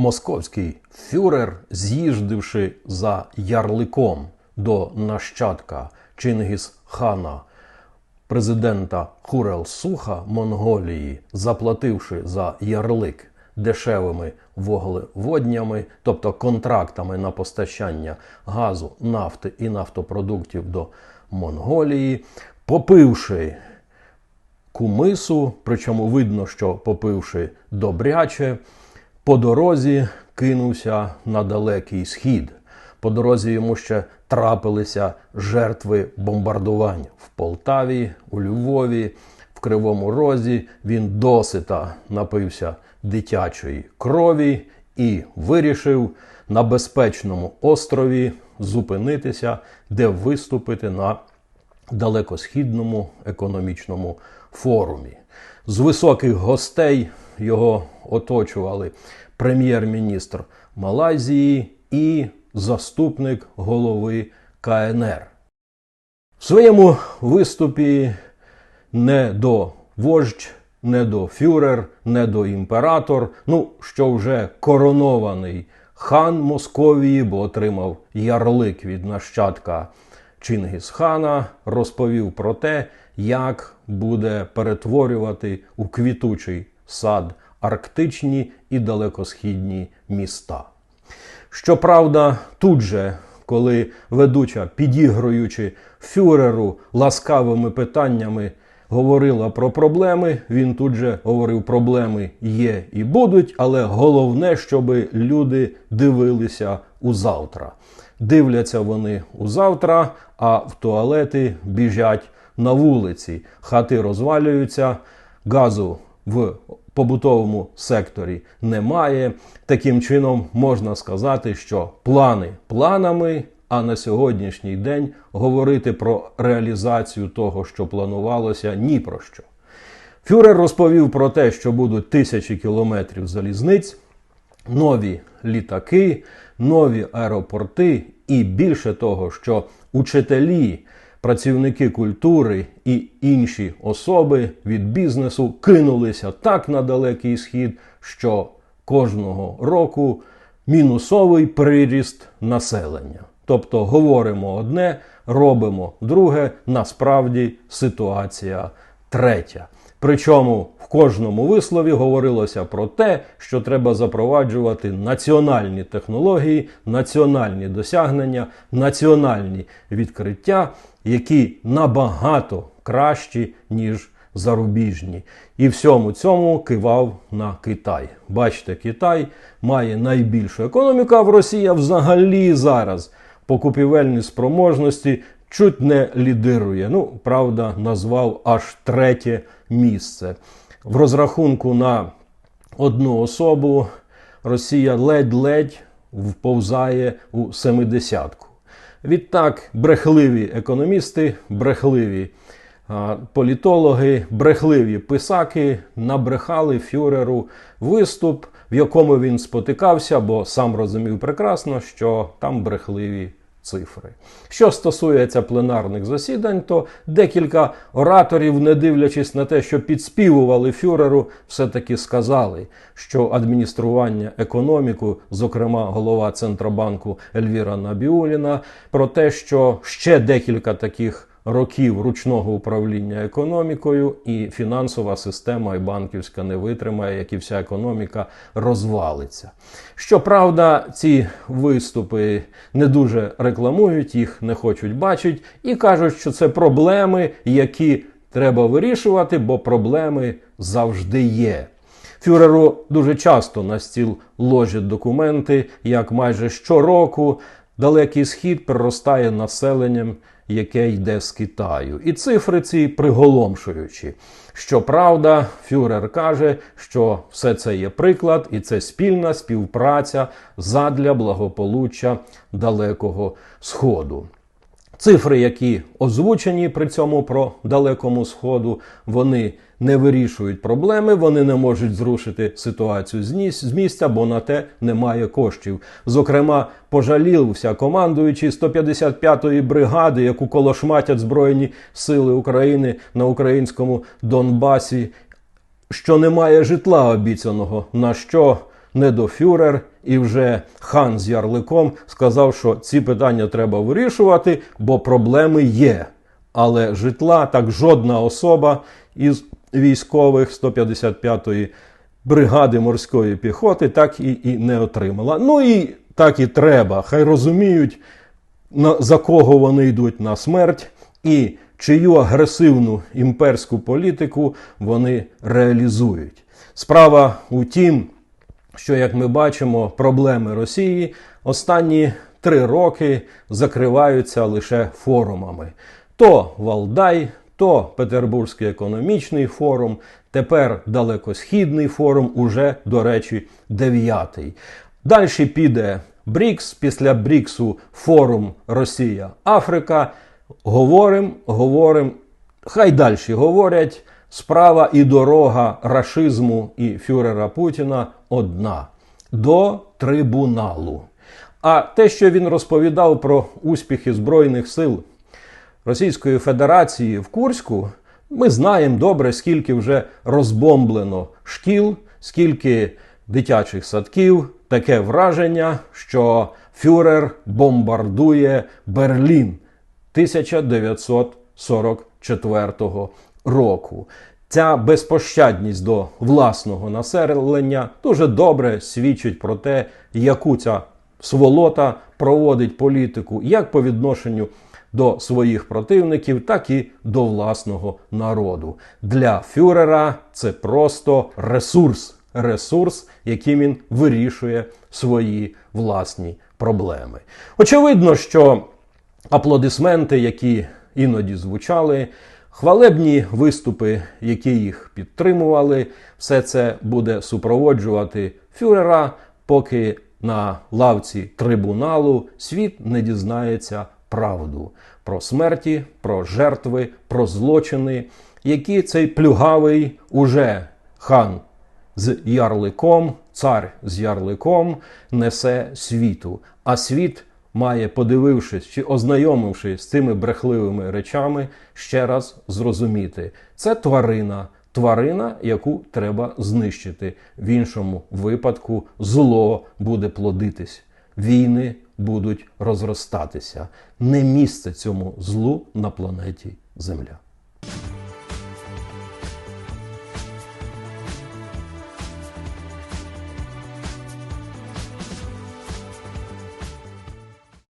Московський фюрер, з'їждивши за ярликом до нащадка Чингіс-хана, президента Хурел-Суха Монголії, заплативши за ярлик дешевими вуглеводнями, тобто контрактами на постачання газу, нафти і нафтопродуктів до Монголії, попивши кумису, причому видно, що попивши добряче, по дорозі кинувся на далекий схід. По дорозі йому ще трапилися жертви бомбардувань в Полтаві, у Львові, в Кривому Розі. Він досита напився дитячої крові і вирішив на безпечному острові зупинитися, де виступити на далекосхідному економічному форумі. З високих гостей його оточували прем'єр-міністр Малайзії і заступник голови КНР. В своєму виступі не до вождь, не до фюрер, не до імператор, ну що вже коронований хан Московії, бо отримав ярлик від нащадка Чингісхана, розповів про те, як буде перетворювати у квітучий сад арктичні і далекосхідні міста. Щоправда, тут же, коли ведуча, підігруючи фюреру ласкавими питаннями, говорила про проблеми, він тут же говорив, проблеми є і будуть, але головне, щоб люди дивилися у завтра. Дивляться вони у завтра, а в туалети біжать на вулиці. Хати розвалюються, газу в побутовому секторі немає. Таким чином можна сказати, що плани планами, а на сьогоднішній день говорити про реалізацію того, що планувалося, ні про що. Фюрер розповів про те, що будуть тисячі кілометрів залізниць, нові літаки, нові аеропорти, і більше того, що учителі, працівники культури і інші особи від бізнесу кинулися так на далекий схід, що кожного року мінусовий приріст населення. Тобто говоримо одне, робимо друге, насправді ситуація третя. Причому в кожному вислові говорилося про те, що треба запроваджувати національні технології, національні досягнення, національні відкриття, які набагато кращі, ніж зарубіжні. І всьому цьому кивав на Китай. Бачите, Китай має найбільшу економіку, а в Росія взагалі зараз по купівельній спроможності чуть не лідирує. Ну, правда, назвав аж третє місце. В розрахунку на одну особу Росія ледь-ледь вповзає у семидесятку. Відтак, брехливі економісти, брехливі а, політологи, брехливі писаки набрехали фюреру виступ, в якому він спотикався, бо сам розумів прекрасно, що там брехливі цифри. Що стосується пленарних засідань, то декілька ораторів, не дивлячись на те, що підспівували фюреру, все-таки сказали, що адміністрування економіку, зокрема голова Центробанку Ельвіра Набіуліна, про те, що ще декілька таких. Років ручного управління економікою, і фінансова система і банківська не витримає, як і вся економіка розвалиться. Щоправда, ці виступи не дуже рекламують, їх не хочуть бачити, і кажуть, що це проблеми, які треба вирішувати, бо проблеми завжди є. Фюреру дуже часто на стіл ложать документи, як майже щороку далекий схід приростає населенням яке йде з Китаю. І цифри ці приголомшуючі. Щоправда, Фюрер каже, що все це є приклад, і це спільна співпраця задля благополуччя Далекого Сходу. Цифри, які озвучені при цьому про далекому сходу, вони не вирішують проблеми, вони не можуть зрушити ситуацію з місця, бо на те немає коштів. Зокрема, пожалівся командуючий 155-ї бригади, яку колошматять Збройні Сили України на українському Донбасі, що немає житла обіцяного, на що недофюрер, і вже хан з ярликом сказав, що ці питання треба вирішувати, бо проблеми є. Але житла так жодна особа із військових 155-ї бригади морської піхоти так і, і не отримала. Ну і так і треба. Хай розуміють, на, за кого вони йдуть на смерть, і чию агресивну імперську політику вони реалізують. Справа у тім, що, як ми бачимо, проблеми Росії останні три роки закриваються лише форумами. То Валдай, то Петербурзький економічний форум, тепер далекосхідний форум, уже, до речі, дев'ятий. Далі піде БРІКС, після БРІКСу форум Росія, Африка. Говорим, говорим, хай далі говорять. Справа і дорога рашизму і фюрера Путіна одна до трибуналу. А те, що він розповідав про успіхи Збройних сил Російської Федерації в Курську, ми знаємо добре, скільки вже розбомблено шкіл, скільки дитячих садків. Таке враження, що фюрер бомбардує Берлін 1944 року. Ця безпощадність до власного населення дуже добре свідчить про те, яку ця сволота проводить політику як по відношенню до своїх противників, так і до власного народу. Для фюрера це просто ресурс, ресурс, яким він вирішує свої власні проблеми. Очевидно, що аплодисменти, які іноді звучали, хвалебні виступи, які їх підтримували, все це буде супроводжувати фюрера, поки на лавці трибуналу світ не дізнається правду про смерті, про жертви, про злочини, які цей плюгавий уже хан з ярликом, цар з ярликом несе світу. А світ має, подивившись чи ознайомившись з цими брехливими речами, ще раз зрозуміти, це тварина. Тварина, яку треба знищити. В іншому випадку зло буде плодитись, війни будуть розростатися. Не місце цьому злу на планеті Земля.